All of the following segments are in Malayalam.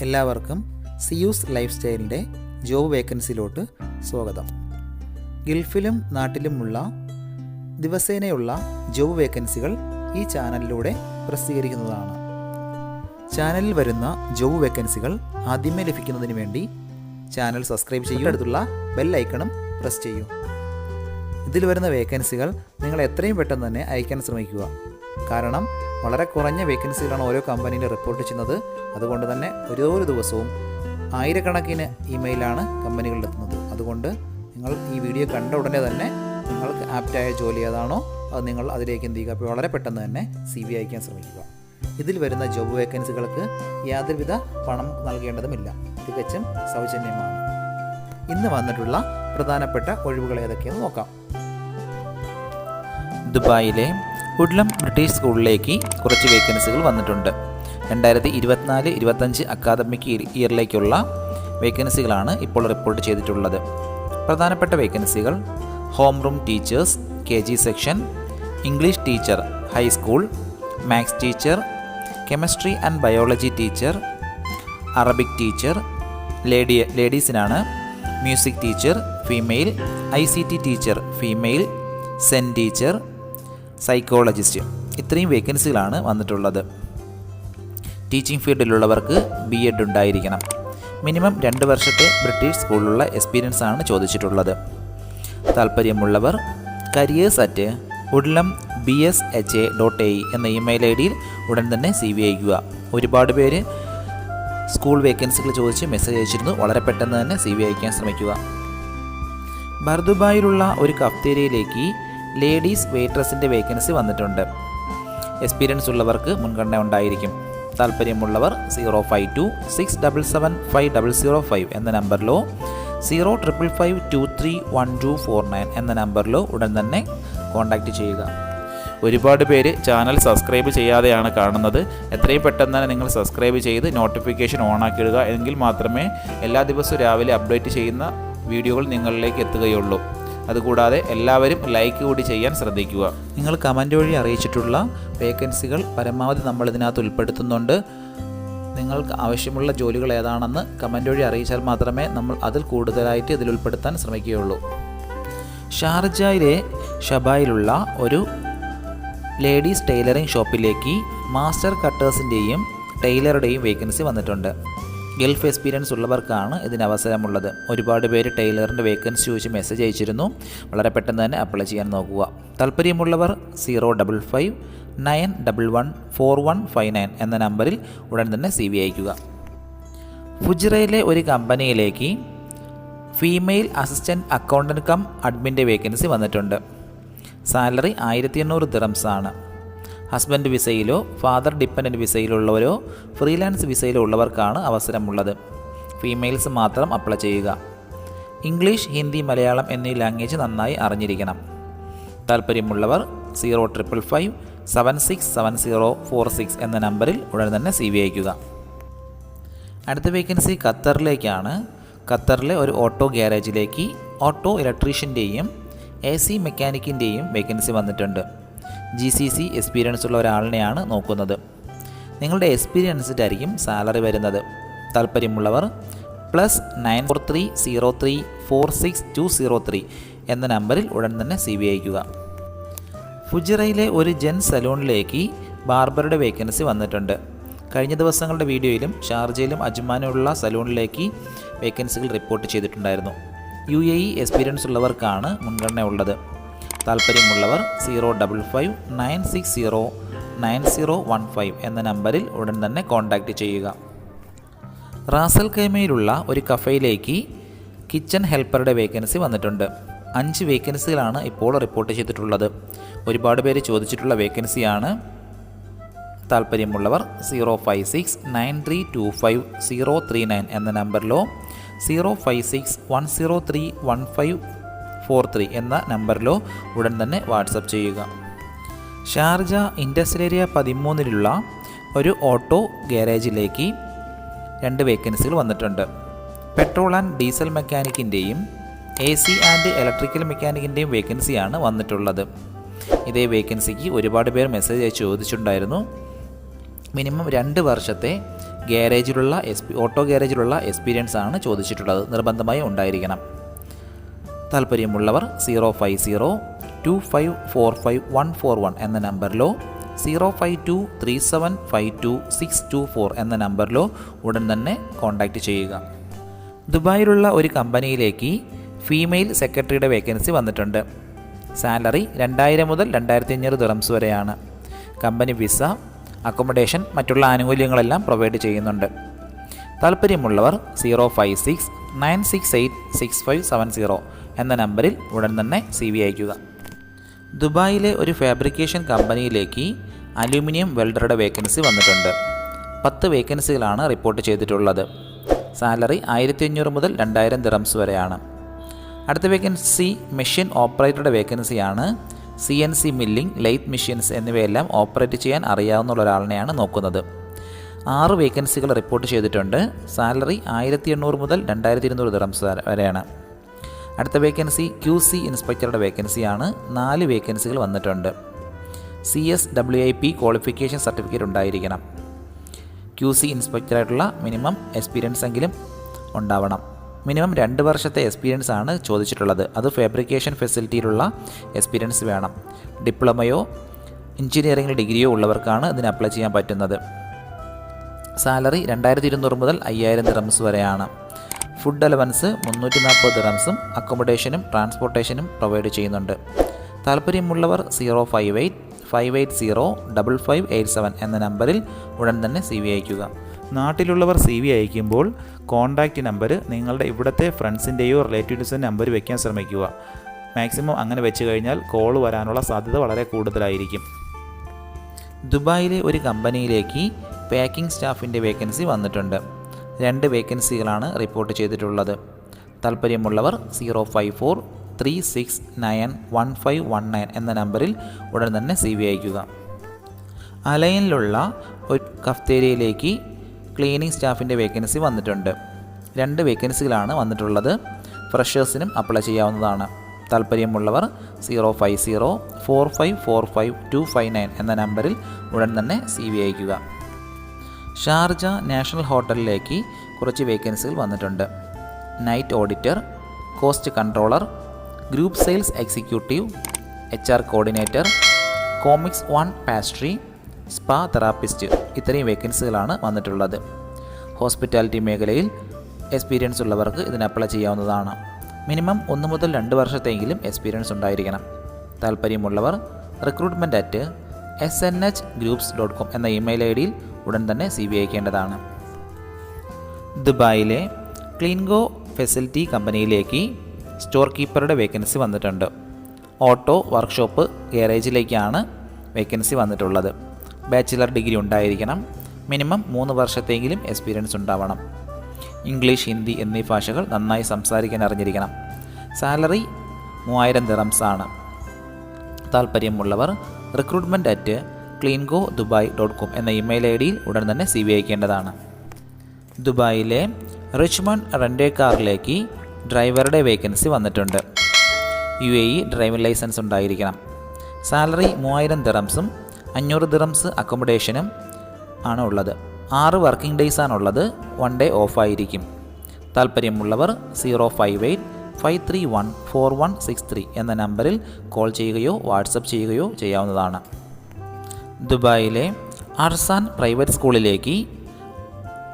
എല്ലാവർക്കും സിയൂസ് ലൈഫ് സ്റ്റൈലിന്റെ ജോബ് വേക്കൻസിയിലോട്ട് സ്വാഗതം. ഗൾഫിലും നാട്ടിലുമുള്ള ദിവസേനയുള്ള ജോബ് വേക്കൻസികൾ ഈ ചാനലിലൂടെ പ്രസിദ്ധീകരിക്കുന്നതാണ്. ചാനലിൽ വരുന്ന ജോബ് വേക്കൻസികൾ ആദ്യമേ ലഭിക്കുന്നതിന് വേണ്ടി ചാനൽ സബ്സ്ക്രൈബ് ചെയ്യുക അടുത്തുള്ള ബെൽ ഐക്കണും പ്രസ് ചെയ്യൂ. ഇതിൽ വരുന്ന വേക്കൻസികൾ നിങ്ങൾ എത്രയും പെട്ടെന്ന് തന്നെ അയക്കാൻ ശ്രമിക്കുക. കാരണം വളരെ കുറഞ്ഞ വേക്കൻസികളാണ് ഓരോ കമ്പനിയിൽ റിപ്പോർട്ട് ചെയ്യുന്നത്. അതുകൊണ്ട് തന്നെ ഓരോ ദിവസവും ആയിരക്കണക്കിന് ഇമെയിലാണ് കമ്പനികളിലെത്തുന്നത്. അതുകൊണ്ട് നിങ്ങൾ ഈ വീഡിയോ കണ്ട ഉടനെ തന്നെ നിങ്ങൾക്ക് ആപ്റ്റായ ജോലി ഏതാണോ അത് നിങ്ങൾ അതിലേക്ക് എന്ത് ചെയ്യുക? അപ്പോൾ വളരെ പെട്ടെന്ന് തന്നെ സി വി അയക്കാൻ ശ്രമിക്കുക. ഇതിൽ വരുന്ന ജോബ് വേക്കൻസികൾക്ക് യാതൊരുവിധ പണം നൽകേണ്ടതുമില്ല. തികച്ചും സൗജന്യമാണ്. ഇന്ന് വന്നിട്ടുള്ള പ്രധാനപ്പെട്ട ഒഴിവുകൾ ഏതൊക്കെയെന്ന് നോക്കാം. ദുബായിലെ ഉഡ്ലം ബ്രിട്ടീഷ് സ്കൂളിലേക്ക് കുറച്ച് വേക്കൻസികൾ വന്നിട്ടുണ്ട്. രണ്ടായിരത്തി ഇരുപത്തിനാല് ഇരുപത്തഞ്ച് അക്കാദമിക് ഇയറിലേക്കുള്ള വേക്കൻസികളാണ് ഇപ്പോൾ റിപ്പോർട്ട് ചെയ്തിട്ടുള്ളത്. പ്രധാനപ്പെട്ട വേക്കൻസികൾ home room teachers K G section English teacher high school maths teacher chemistry and biology teacher Arabic teacher lady ലേഡീസിനാണ് music teacher female I C T teacher female SEN teacher psychologist. ഇത്രയും വേക്കൻസികളാണ് വന്നിട്ടുള്ളത്. ടീച്ചിങ് ഫീൽഡിലുള്ളവർക്ക് ബി എഡ് ഉണ്ടായിരിക്കണം. മിനിമം രണ്ട് വർഷത്തെ ബ്രിട്ടീഷ് സ്കൂളിലുള്ള എക്സ്പീരിയൻസ് ആണ് ചോദിച്ചിട്ടുള്ളത്. താല്പര്യമുള്ളവർ careers at Woodlem B S H A dot A എന്ന ഇമെയിൽ ഐ ഡിയിൽ ഉടൻ തന്നെ സി വി അയക്കുക ഒരുപാട് പേര് സ്കൂൾ വേക്കൻസികൾ ചോദിച്ച് മെസ്സേജ് അയച്ചിരുന്നു. വളരെ പെട്ടെന്ന് തന്നെ സി വി അയക്കാൻ ശ്രമിക്കുക. ബർദുബായിലുള്ള ഒരു കഫ്തേരിയയിലേക്ക് ലേഡീസ് വെയിട്രസിന്റെ വേക്കൻസി വന്നിട്ടുണ്ട്. എക്സ്പീരിയൻസ് ഉള്ളവർക്ക് മുൻഗണന ഉണ്ടായിരിക്കും. താല്പര്യമുള്ളവർ zero five two six double seven five double zero five എന്ന നമ്പറിലോ zero triple five two three one two four nine എന്ന നമ്പറിലോ ഉടൻ തന്നെ കോൺടാക്റ്റ് ചെയ്യുക. ഒരുപാട് പേര് ചാനൽ സബ്സ്ക്രൈബ് ചെയ്യാതെയാണ് കാണുന്നത്. എത്രയും പെട്ടെന്ന് തന്നെ നിങ്ങൾ സബ്സ്ക്രൈബ് ചെയ്ത് നോട്ടിഫിക്കേഷൻ ഓൺ ആക്കിയിടുക. എങ്കിൽ മാത്രമേ എല്ലാ ദിവസവും രാവിലെ അപ്ഡേറ്റ് ചെയ്യുന്ന വീഡിയോകൾ നിങ്ങളിലേക്ക് എത്തുകയുള്ളൂ. അതുകൂടാതെ എല്ലാവരും ലൈക്ക് കൂടി ചെയ്യാൻ ശ്രദ്ധിക്കുക. നിങ്ങൾ കമന്റ് വഴി അറിയിച്ചിട്ടുള്ള വേക്കൻസികൾ പരമാവധി നമ്മൾ ഇതിനകത്ത് ഉൾപ്പെടുത്തുന്നുണ്ട്. നിങ്ങൾക്ക് ആവശ്യമുള്ള ജോലികൾ ഏതാണെന്ന് കമന്റ് വഴി അറിയിച്ചാൽ മാത്രമേ നമ്മൾ അതിൽ കൂടുതലായിട്ട് ഇതിൽ ഉൾപ്പെടുത്താൻ ശ്രമിക്കുകയുള്ളൂ. ഷാർജയിലെ ഷബായിലുള്ള ഒരു ലേഡീസ് ടൈലറിംഗ് ഷോപ്പിലേക്ക് മാസ്റ്റർ കട്ടേഴ്സിന്റെയും ടൈലറുടെയും വേക്കൻസി വന്നിട്ടുണ്ട്. ഗൾഫ് എക്സ്പീരിയൻസ് ഉള്ളവർക്കാണ് ഇതിന് അവസരമുള്ളത്. ഒരുപാട് പേര് ടൈലറിന്റെ വേക്കൻസി ചോദിച്ച് മെസ്സേജ് അയച്ചിരുന്നു. വളരെ പെട്ടെന്ന് തന്നെ അപ്ലൈ ചെയ്യാൻ നോക്കുക. താല്പര്യമുള്ളവർ zero double five nine double one four one five nine എന്ന നമ്പറിൽ ഉടൻ തന്നെ സി വി അയക്കുക ഫുജിറയിലെ ഒരു കമ്പനിയിലേക്ക് ഫീമെയിൽ അസിസ്റ്റന്റ് അക്കൗണ്ടന്റ് കം അഡ്മിന്റെ വേക്കൻസി വന്നിട്ടുണ്ട്. സാലറി ആയിരത്തി എണ്ണൂറ് ദിറംസാണ് ഹസ്ബൻഡ് വിസയിലോ ഫാദർ ഡിപ്പെൻഡന്റ് വിസയിലുള്ളവരോ ഫ്രീലാൻസ് വിസയിലോ ഉള്ളവർക്കാണ് അവസരമുള്ളത്. ഫീമെയിൽസ് മാത്രം അപ്ലൈ ചെയ്യുക. ഇംഗ്ലീഷ് ഹിന്ദി മലയാളം എന്നീ ലാംഗ്വേജ് നന്നായി അറിഞ്ഞിരിക്കണം. താല്പര്യമുള്ളവർ zero triple five seven six seven zero four six എന്ന നമ്പറിൽ ഉടൻ തന്നെ സി വി അയക്കുക അടുത്ത വേക്കൻസി ഖത്തറിലേക്കാണ്. ഖത്തറിലെ ഒരു ഓട്ടോ ഗ്യാരേജിലേക്ക് ഓട്ടോ ഇലക്ട്രീഷ്യന്റെയും എ സി മെക്കാനിക്കിന്റെയും വേക്കൻസി വന്നിട്ടുണ്ട്. ജി സി സി എക്സ്പീരിയൻസ് ഉള്ള ഒരാളിനെയാണ് നോക്കുന്നത്. നിങ്ങളുടെ എക്സ്പീരിയൻസിട്ടായിരിക്കും സാലറി വരുന്നത്. താല്പര്യമുള്ളവർ plus nine four three zero three four six two zero three എന്ന നമ്പറിൽ ഉടൻ തന്നെ സി വി അയക്കുക ഫുജിറയിലെ ഒരു ജെൻ സലൂണിലേക്ക് ബാർബറുടെ വേക്കൻസി വന്നിട്ടുണ്ട്. കഴിഞ്ഞ ദിവസങ്ങളുടെ വീഡിയോയിലും ഷാർജയിലും അജ്മാനുള്ള സലൂണിലേക്ക് വേക്കൻസികൾ റിപ്പോർട്ട് ചെയ്തിട്ടുണ്ടായിരുന്നു. യു എ ഇ എക്സ്പീരിയൻസ് ഉള്ളവർക്കാണ് മുൻഗണന ഉള്ളത്. താല്പര്യമുള്ളവർ zero double five nine six zero nine zero one five എന്ന നമ്പറിൽ ഉടൻ തന്നെ കോൺടാക്റ്റ് ചെയ്യുക. റാസൽ കൈമയിലുള്ള ഒരു കഫയിലേക്ക് കിച്ചൺ ഹെൽപ്പറുടെ വേക്കൻസി വന്നിട്ടുണ്ട്. അഞ്ച് വേക്കൻസികളാണ് ഇപ്പോൾ റിപ്പോർട്ട് ചെയ്തിട്ടുള്ളത്. ഒരുപാട് പേര് ചോദിച്ചിട്ടുള്ള വേക്കൻസിയാണ്. താല്പര്യമുള്ളവർ zero five six nine three two five zero three nine എന്ന നമ്പറിലോ zero five six one zero three one five four three എന്ന നമ്പറിലോ ഉടൻ തന്നെ വാട്സപ്പ് ചെയ്യുക. ഷാർജ ഇൻഡസ്ട്രിയൽ ഏരിയ പതിമൂന്നിലുള്ള ഒരു ഓട്ടോ ഗ്യാരേജിലേക്ക് രണ്ട് വേക്കൻസികൾ വന്നിട്ടുണ്ട്. പെട്രോൾ ആൻഡ് ഡീസൽ മെക്കാനിക്കിന്റെയും എ സി ആൻഡ് ഇലക്ട്രിക്കൽ മെക്കാനിക്കിന്റെയും വേക്കൻസിയാണ് വന്നിട്ടുള്ളത്. ഇതേ വേക്കൻസിക്ക് ഒരുപാട് പേർ മെസ്സേജ് അയച്ച് ചോദിച്ചിട്ടുണ്ടായിരുന്നു. മിനിമം രണ്ട് വർഷത്തെ ഗ്യാരേജിലുള്ള എക്സ്പി ഓട്ടോ ഗ്യാരേജിലുള്ള എക്സ്പീരിയൻസ് ആണ് ചോദിച്ചിട്ടുള്ളത്. നിർബന്ധമായി ഉണ്ടായിരിക്കണം. താല്പര്യമുള്ളവർ zero five zero two five four five one four one എന്ന നമ്പറിലോ zero five two three seven five two six two four എന്ന നമ്പറിലോ ഉടൻ തന്നെ കോൺടാക്റ്റ് ചെയ്യുക. ദുബായിലുള്ള ഒരു കമ്പനിയിലേക്ക് ഫീമെയിൽ സെക്രട്ടറിയുടെ വേക്കൻസി വന്നിട്ടുണ്ട്. സാലറി രണ്ടായിരം മുതൽ രണ്ടായിരത്തി അഞ്ഞൂറ് ദിറംസ് വരെയാണ്. കമ്പനി വിസ അക്കോമഡേഷൻ മറ്റുള്ള ആനുകൂല്യങ്ങളെല്ലാം പ്രൊവൈഡ് ചെയ്യുന്നുണ്ട്. താല്പര്യമുള്ളവർ zero five six nine six eight six five seven zero എന്ന നമ്പറിൽ ഉടൻ തന്നെ സി വി അയയ്ക്കുക. ദുബായിലെ ഒരു ഫാബ്രിക്കേഷൻ കമ്പനിയിലേക്ക് അലുമിനിയം വെൽഡറുടെ വേക്കൻസി വന്നിട്ടുണ്ട്. പത്ത് വേക്കൻസികളാണ് റിപ്പോർട്ട് ചെയ്തിട്ടുള്ളത്. സാലറി ആയിരത്തി അഞ്ഞൂറ് മുതൽ രണ്ടായിരം ദിറംസ് വരെയാണ്. അടുത്ത വേക്കൻസി മെഷീൻ ഓപ്പറേറ്ററുടെ വേക്കൻസിയാണ്. C N C milling lathe machines എന്നിവയെല്ലാം ഓപ്പറേറ്റ് ചെയ്യാൻ അറിയാവുന്ന ഒരാളിനെയാണ് നോക്കുന്നത്. ആറ് വേക്കൻസികൾ റിപ്പോർട്ട് ചെയ്തിട്ടുണ്ട്. സാലറി ആയിരത്തി എണ്ണൂറ് മുതൽ രണ്ടായിരത്തി ഇരുന്നൂറ് ദിറംസ് വരെയാണ്. അടുത്ത വേക്കൻസി ക്യു സി ഇൻസ്പെക്ടറുടെ വേക്കൻസിയാണ് നാല് വേക്കൻസികൾ വന്നിട്ടുണ്ട്. C S W I P qualification certificate ഉണ്ടായിരിക്കണം. ക്യു സി ഇൻസ്പെക്ടറായിട്ടുള്ള മിനിമം എക്സ്പീരിയൻസ് എങ്കിലും ഉണ്ടാവണം. മിനിമം രണ്ട് വർഷത്തെ എക്സ്പീരിയൻസ് ആണ് ചോദിച്ചിട്ടുള്ളത്. അത് ഫാബ്രിക്കേഷൻ ഫെസിലിറ്റിയിലുള്ള എക്സ്പീരിയൻസ് വേണം. ഡിപ്ലോമയോ എഞ്ചിനീയറിംഗ് ഡിഗ്രിയോ ഉള്ളവർക്കാണ് ഇതിന് അപ്ലൈ ചെയ്യാൻ പറ്റുന്നത്. സാലറി രണ്ടായിരത്തി ഇരുന്നൂറ് മുതൽ അയ്യായിരം ദിറംസ് വരെയാണ്. ഫുഡ് അലവൻസ് മുന്നൂറ്റി നാൽപ്പത് ദിറംസും അക്കോമഡേഷനും ട്രാൻസ്പോർട്ടേഷനും പ്രൊവൈഡ് ചെയ്യുന്നുണ്ട്. താല്പര്യമുള്ളവർ zero five eight five eight zero double five eight seven എന്ന നമ്പറിൽ ഉടൻ തന്നെ സി വി അയയ്ക്കുക. നാട്ടിലുള്ളവർ സി വി അയക്കുമ്പോൾ കോൺടാക്റ്റ് നമ്പർ നിങ്ങളുടെ ഇവിടുത്തെ ഫ്രണ്ട്സിന്റെയോ റിലേറ്റീവ്സിന്റെ നമ്പർ വയ്ക്കാൻ ശ്രമിക്കുക. മാക്സിമം അങ്ങനെ വെച്ച് കഴിഞ്ഞാൽ കോൾ വരാനുള്ള സാധ്യത വളരെ കൂടുതലായിരിക്കും. ദുബായിലെ ഒരു കമ്പനിയിലേക്ക് പാക്കിംഗ് സ്റ്റാഫിന്റെ വേക്കൻസി വന്നിട്ടുണ്ട്. രണ്ട് വേക്കൻസികളാണ് റിപ്പോർട്ട് ചെയ്തിട്ടുള്ളത്. താല്പര്യമുള്ളവർ zero five four three six nine one five one nine എന്ന നമ്പറിൽ ഉടൻ തന്നെ സി വി അയക്കുക അലയനിലുള്ള ഒരു കഫ്തേരിയയിലേക്ക് ക്ലീനിങ് സ്റ്റാഫിന്റെ വേക്കൻസി വന്നിട്ടുണ്ട്. രണ്ട് വേക്കൻസികളാണ് വന്നിട്ടുള്ളത്. ഫ്രഷേഴ്സിനും അപ്ലൈ ചെയ്യാവുന്നതാണ്. താല്പര്യമുള്ളവർ zero five zero four five four five two five nine എന്ന നമ്പറിൽ ഉടൻ തന്നെ സി വി അയയ്ക്കുക. ഷാർജ നാഷണൽ ഹോട്ടലിലേക്ക് കുറച്ച് വേക്കൻസികൾ വന്നിട്ടുണ്ട്. Night auditor cost controller group sales executive H R coordinator commis one pastry spa therapist ഇത്രയും വേക്കൻസികളാണ് വന്നിട്ടുള്ളത്. ഹോസ്പിറ്റാലിറ്റി മേഖലയിൽ എക്സ്പീരിയൻസ് ഉള്ളവർക്ക് ഇതിന് അപ്ലൈ ചെയ്യാവുന്നതാണ്. മിനിമം ഒന്ന് മുതൽ രണ്ട് വർഷത്തെങ്കിലും എക്സ്പീരിയൻസ് ഉണ്ടായിരിക്കണം. താല്പര്യമുള്ളവർ recruitment at S N H groups dot com എന്ന ഇമെയിൽ ഐ ഡിയിൽ ഉടൻ തന്നെ സി ബി അയക്കേണ്ടതാണ് ദുബായിലെ ക്ലീൻഗോ ഫെസിലിറ്റി കമ്പനിയിലേക്ക് സ്റ്റോർ കീപ്പറുടെ വേക്കൻസി വന്നിട്ടുണ്ട്. ഓട്ടോ വർക്ക്ഷോപ്പ് ഗാരേജിലേക്കാണ് വേക്കൻസി വന്നിട്ടുള്ളത്. ബാച്ചിലർ ഡിഗ്രി ഉണ്ടായിരിക്കണം. മിനിമം മൂന്ന് വർഷത്തെങ്കിലും എക്സ്പീരിയൻസ് ഉണ്ടാവണം. ഇംഗ്ലീഷ് ഹിന്ദി എന്നീ ഭാഷകൾ നന്നായി സംസാരിക്കാൻ അറിഞ്ഞിരിക്കണം. സാലറി മൂവായിരം ദിറംസാണ്. താല്പര്യമുള്ളവർ recruitment at Cleango Dubai dot com എന്ന ഇമെയിൽ ഐ ഡിയിൽ ഉടൻ തന്നെ സി വി അയക്കേണ്ടതാണ്. ദുബായിലെ റിച്ച്മണ്ട് റെൻഡേ കാറിലേക്ക് ഡ്രൈവറുടെ വേക്കൻസി വന്നിട്ടുണ്ട്. U A E driving licence ഉണ്ടായിരിക്കണം. സാലറി മൂവായിരം ദിറംസും അഞ്ഞൂറ് ദിറംസ് അക്കോമഡേഷനും ആണ് ഉള്ളത്. ആറ് വർക്കിംഗ് ഡേയ്സ് ആണുള്ളത് വൺ ഡേ ഓഫായിരിക്കും. താല്പര്യമുള്ളവർ zero five eight five three one four one six three എന്ന നമ്പറിൽ കോൾ ചെയ്യുകയോ വാട്സപ്പ് ചെയ്യുകയോ ചെയ്യാവുന്നതാണ്. ദുബായിലെ അർസാൻ പ്രൈവറ്റ് സ്കൂളിലേക്ക്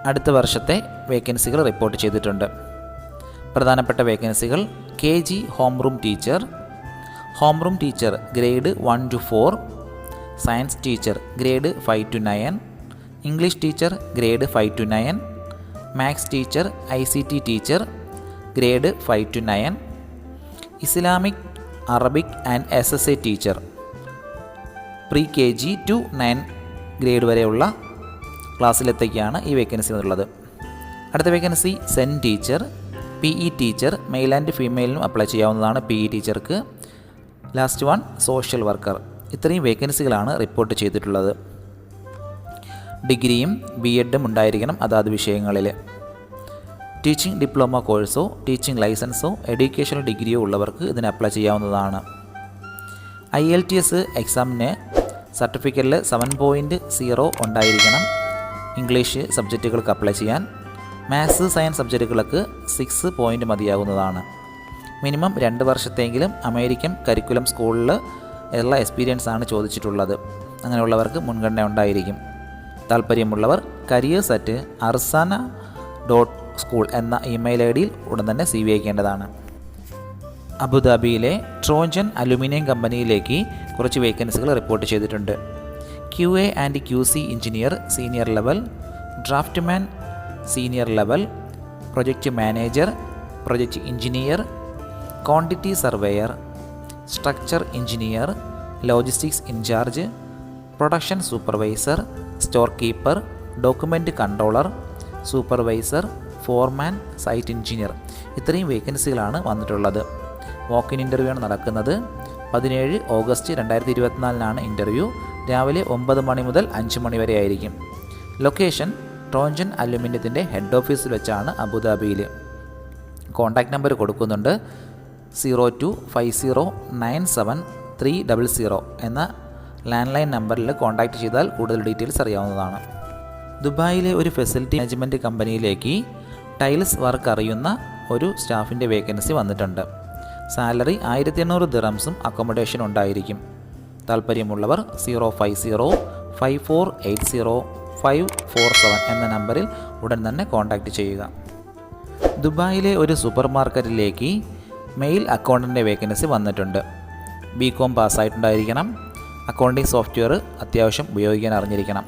അടുത്ത വർഷത്തെ വേക്കൻസികൾ റിപ്പോർട്ട് ചെയ്തിട്ടുണ്ട്. പ്രധാനപ്പെട്ട വേക്കൻസികൾ K G home room teacher home room teacher grade one to four science teacher grade five to nine English teacher grade five to nine maths teacher I C T teacher grade five to nine Islamic Arabic and S S A teacher pre K G to nine grade വരെയുള്ള ക്ലാസ്സിലെത്തേക്കാണ് ഈ വേക്കൻസി എന്നുള്ളത് അടുത്ത vacancy SEN teacher P E teacher male and ഫീമെയിലിനും apply ചെയ്യാവുന്നതാണ് പി ഇ ടീച്ചർക്ക് ലാസ്റ്റ് വൺ സോഷ്യൽ വർക്കർ ഇത്രയും വേക്കൻസികളാണ് റിപ്പോർട്ട് ചെയ്തിട്ടുള്ളത്. ഡിഗ്രിയും ബി എഡും ഉണ്ടായിരിക്കണം അതാത് വിഷയങ്ങളിൽ ടീച്ചിങ് ഡിപ്ലോമ കോഴ്സോ ടീച്ചിങ് ലൈസൻസോ എഡ്യൂക്കേഷണൽ ഡിഗ്രിയോ ഉള്ളവർക്ക് ഇതിന് അപ്ലൈ ചെയ്യാവുന്നതാണ്. ഐ എൽ ടി എസ് എക്സാമിന് സർട്ടിഫിക്കറ്റിൽ സെവൻ പോയിന്റ് സീറോ ഉണ്ടായിരിക്കണം. ഇംഗ്ലീഷ് സബ്ജക്റ്റുകൾക്ക് അപ്ലൈ ചെയ്യാൻ. മാത്സ് സയൻസ് സബ്ജക്റ്റുകൾക്ക് സിക്സ് പോയിന്റ് മതിയാകുന്നതാണ്. മിനിമം രണ്ട് വർഷത്തെങ്കിലും അമേരിക്കൻ കരിക്കുലം സ്കൂളിൽ ഉള്ള എക്സ്പീരിയൻസ് ആണ് ചോദിച്ചിട്ടുള്ളത്. അങ്ങനെയുള്ളവർക്ക് മുൻഗണന ഉണ്ടായിരിക്കും. താല്പര്യമുള്ളവർ careers at Arzana dot school എന്ന ഇമെയിൽ ഐ ഡിയിൽ ഉടൻ തന്നെ സി വി അയക്കേണ്ടതാണ്. അബുദാബിയിലെ ട്രോജൻ അലുമിനിയം കമ്പനിയിലേക്ക് കുറച്ച് വേക്കൻസികൾ റിപ്പോർട്ട് ചെയ്തിട്ടുണ്ട്. Q A and Q C engineer senior level draftman senior level project manager project engineer quantity surveyor structure engineer logistics incharge production supervisor store keeper document controller supervisor foreman site engineer ഇത്രയും വേക്കൻസികളാണ് വന്നിട്ടുള്ളത്. വാക്കിൻ ഇന്റർവ്യൂ ആണ് നടക്കുന്നത്. പതിനേഴ് ഓഗസ്റ്റ് രണ്ടായിരത്തി ഇരുപത്തിനാലിനാണ് ഇന്റർവ്യൂ രാവിലെ ഒമ്പത് മണി മുതൽ അഞ്ച് മണി വരെ ആയിരിക്കും. ലൊക്കേഷൻ ട്രോഞ്ചൻ അലുമിനിയത്തിന്റെ ഹെഡ് ഓഫീസിൽ വെച്ചാണ് അബുദാബിയിൽ. കോൺടാക്റ്റ് നമ്പർ കൊടുക്കുന്നുണ്ട്. Zero two five zero nine seven three double zero എന്ന ലാൻഡ് ലൈൻ നമ്പറിൽ കോൺടാക്റ്റ് ചെയ്താൽ കൂടുതൽ ഡീറ്റെയിൽസ് അറിയാവുന്നതാണ്. ദുബായിലെ ഒരു ഫെസിലിറ്റി മാനേജ്മെന്റ് കമ്പനിയിലേക്ക് ടൈൽസ് വർക്ക് അറിയുന്ന ഒരു സ്റ്റാഫിന്റെ വേക്കൻസി വന്നിട്ടുണ്ട്. സാലറി ആയിരത്തി എണ്ണൂറ് ദിറംസും അക്കോമഡേഷൻ ഉണ്ടായിരിക്കും. താല്പര്യമുള്ളവർ zero five zero five four eight zero five four seven എന്ന നമ്പറിൽ ഉടൻ തന്നെ കോൺടാക്റ്റ് ചെയ്യുക. ദുബായിലെ ഒരു സൂപ്പർ മാർക്കറ്റിലേക്ക് മെയിൽ അക്കൗണ്ടിന്റെ വേക്കൻസി വന്നിട്ടുണ്ട്. ബി കോം പാസ്സായിട്ടുണ്ടായിരിക്കണം. അക്കൗണ്ടിംഗ് സോഫ്റ്റ്വെയർ അത്യാവശ്യം ഉപയോഗിക്കാൻ അറിഞ്ഞിരിക്കണം.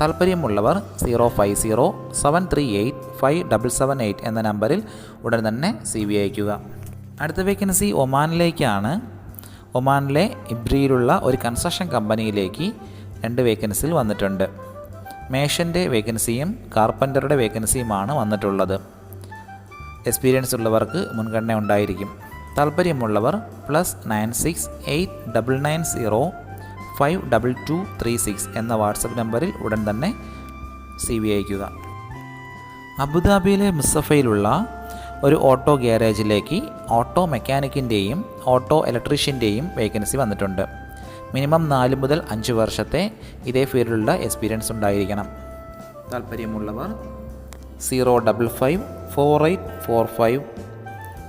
താല്പര്യമുള്ളവർ zero five zero seven three eight five double seven eight എന്ന നമ്പറിൽ ഉടൻ തന്നെ സി വി അയക്കുക അടുത്ത വേക്കൻസി ഒമാനിലേക്കാണ്. ഒമാനിലെ ഇബ്രിയിലുള്ള ഒരു കൺസ്ട്രക്ഷൻ കമ്പനിയിലേക്ക് രണ്ട് വേക്കൻസികൾ വന്നിട്ടുണ്ട്. മേഷന്റെ വേക്കൻസിയും കാർപ്പന്ററുടെ വേക്കൻസിയുമാണ് വന്നിട്ടുള്ളത്. എക്സ്പീരിയൻസ് ഉള്ളവർക്ക് മുൻഗണന ഉണ്ടായിരിക്കും. താല്പര്യമുള്ളവർ plus nine six eight double nine zero five double two three six എന്ന വാട്സപ്പ് നമ്പറിൽ ഉടൻ തന്നെ സി വി അയക്കുക അബുദാബിയിലെ മുസഫയിലുള്ള ഒരു ഓട്ടോ ഗ്യാരേജിലേക്ക് ഓട്ടോ മെക്കാനിക്കിന്റെയും ഓട്ടോ ഇലക്ട്രീഷ്യന്റെയും വേക്കൻസി വന്നിട്ടുണ്ട്. മിനിമം നാല് മുതൽ അഞ്ച് വർഷത്തെ ഇതേ ഫീൽഡിലുള്ള എക്സ്പീരിയൻസ് ഉണ്ടായിരിക്കണം. താല്പര്യമുള്ളവർ zero double five four eight four five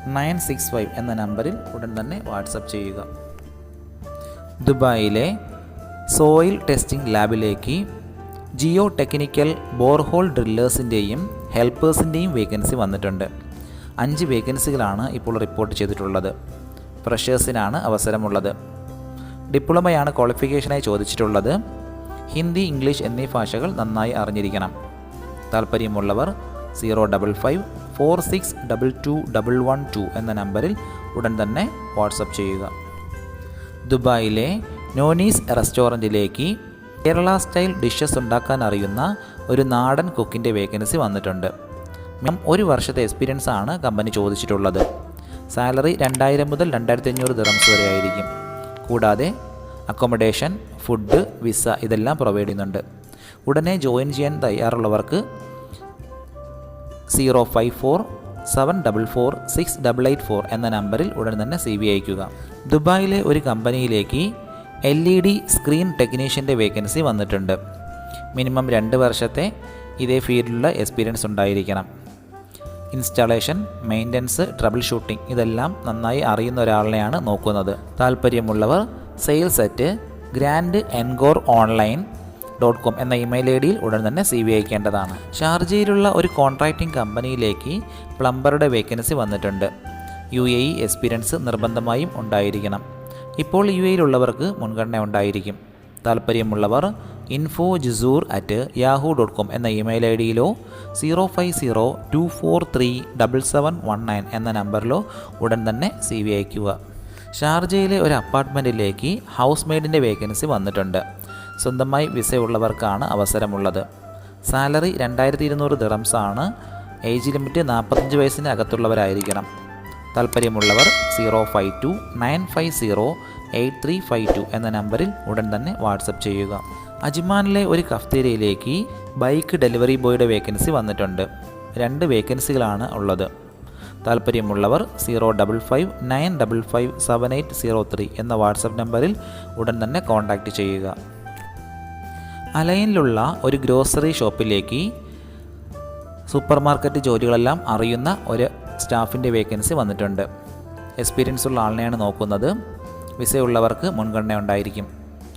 nine six five എന്ന നമ്പറിൽ ഉടൻ തന്നെ വാട്സപ്പ് ചെയ്യുക. ദുബായിലെ സോയിൽ ടെസ്റ്റിംഗ് ലാബിലേക്ക് ജിയോ ടെക്നിക്കൽ ബോർഹോൾ ഡ്രില്ലേഴ്സിന്റെയും ഹെൽപ്പേഴ്സിന്റെയും വേക്കൻസി വന്നിട്ടുണ്ട്. അഞ്ച് വേക്കൻസികളാണ് ഇപ്പോൾ റിപ്പോർട്ട് ചെയ്തിട്ടുള്ളത്. ഫ്രഷേഴ്സിനാണ് അവസരമുള്ളത്. ഡിപ്ലോമയാണ് ക്വാളിഫിക്കേഷനായി ചോദിച്ചിട്ടുള്ളത്. ഹിന്ദി ഇംഗ്ലീഷ് എന്നീ ഭാഷകൾ നന്നായി അറിഞ്ഞിരിക്കണം. താല്പര്യമുള്ളവർ zero double five four six double two double one two എന്ന നമ്പറിൽ ഉടൻ തന്നെ വാട്സപ്പ് ചെയ്യുക. ദുബായിലെ നോനീസ് റെസ്റ്റോറന്റിലേക്ക് കേരള സ്റ്റൈൽ ഡിഷസ് ഉണ്ടാക്കാൻ അറിയുന്ന ഒരു നാടൻ കുക്കിന്റെ വേക്കൻസി വന്നിട്ടുണ്ട്. മിനിമം ഒരു വർഷത്തെ എക്സ്പീരിയൻസ് ആണ് കമ്പനി ചോദിച്ചിട്ടുള്ളത്. സാലറി രണ്ടായിരം മുതൽ രണ്ടായിരത്തി അഞ്ഞൂറ് ദിറംസ് വരെ ആയിരിക്കും. കൂടാതെ അക്കോമഡേഷൻ ഫുഡ് വിസ ഇതെല്ലാം പ്രൊവൈഡ് ചെയ്യുന്നുണ്ട്. ഉടനെ ജോയിൻ ചെയ്യാൻ തയ്യാറുള്ളവർക്ക് zero five four seven double four six double eight four എന്ന നമ്പറിൽ ഉടൻ തന്നെ സി വി അയക്കുക ദുബായിലെ ഒരു കമ്പനിയിലേക്ക് എൽ ഇ ഡി സ്ക്രീൻ ടെക്നീഷ്യന്റെ വേക്കൻസി വന്നിട്ടുണ്ട്. മിനിമം രണ്ട് വർഷത്തെ ഇതേ ഫീൽഡിലുള്ള എക്സ്പീരിയൻസ് ഉണ്ടായിരിക്കണം. ഇൻസ്റ്റാളേഷൻ മെയിന്റനൻസ് ട്രബിൾ ഷൂട്ടിംഗ് ഇതെല്ലാം നന്നായി അറിയുന്ന ഒരാളിനെയാണ് നോക്കുന്നത്. താല്പര്യമുള്ളവർ sales at grand എൻഗോർ online dot com എന്ന ഇമെയിൽ ഐ ഡിയിൽ ഉടൻ തന്നെ സി വി അയക്കേണ്ടതാണ്. ഷാർജയിലുള്ള ഒരു കോൺട്രാക്റ്റിംഗ് കമ്പനിയിലേക്ക് പ്ലംബറുടെ വേക്കൻസി വന്നിട്ടുണ്ട്. യു എ ഇ എക്സ്പീരിയൻസ് നിർബന്ധമായും ഉണ്ടായിരിക്കണം. ഇപ്പോൾ യു എയിലുള്ളവർക്ക് മുൻഗണന ഉണ്ടായിരിക്കും. താല്പര്യമുള്ളവർ info ജിസൂർ at Yahoo dot com എന്ന email I ഡിയിലോ zero five zero two four three double seven one nine എന്ന നമ്പറിലോ ഉടൻ തന്നെ സി വി അയക്കുക ഷാർജയിലെ ഒരു അപ്പാർട്ട്മെന്റിലേക്ക് ഹൗസ് മെയ്ഡിന്റെ വേക്കൻസി വന്നിട്ടുണ്ട്. സ്വന്തമായി വിസ ഉള്ളവർക്കാണ് അവസരമുള്ളത്. സാലറി രണ്ടായിരത്തി ഇരുന്നൂറ് ദിറംസാണ് ഏജ് ലിമിറ്റ് നാൽപ്പത്തഞ്ച് വയസ്സിന് അകത്തുള്ളവരായിരിക്കണം. താല്പര്യമുള്ളവർ zero five two nine five zero eight three five two എന്ന നമ്പറിൽ ഉടൻ തന്നെ വാട്സപ്പ് ചെയ്യുക. അജ്മാനിലെ ഒരു കഫ്തേരിയയിലേക്ക് ബൈക്ക് ഡെലിവറി ബോയുടെ വേക്കൻസി വന്നിട്ടുണ്ട്. രണ്ട് വേക്കൻസികളാണ് ഉള്ളത്. താല്പര്യമുള്ളവർ zero double five nine double five seven eight zero three എന്ന വാട്സപ്പ് നമ്പറിൽ ഉടൻ തന്നെ കോൺടാക്റ്റ് ചെയ്യുക. അലൈനിലുള്ള ഒരു ഗ്രോസറി ഷോപ്പിലേക്ക് സൂപ്പർ മാർക്കറ്റ് ജോലികളെല്ലാം അറിയുന്ന ഒരു സ്റ്റാഫിന്റെ വേക്കൻസി വന്നിട്ടുണ്ട്. എക്സ്പീരിയൻസ് ഉള്ള ആളിനെയാണ് നോക്കുന്നത്. വിസയുള്ളവർക്ക് മുൻഗണന ഉണ്ടായിരിക്കും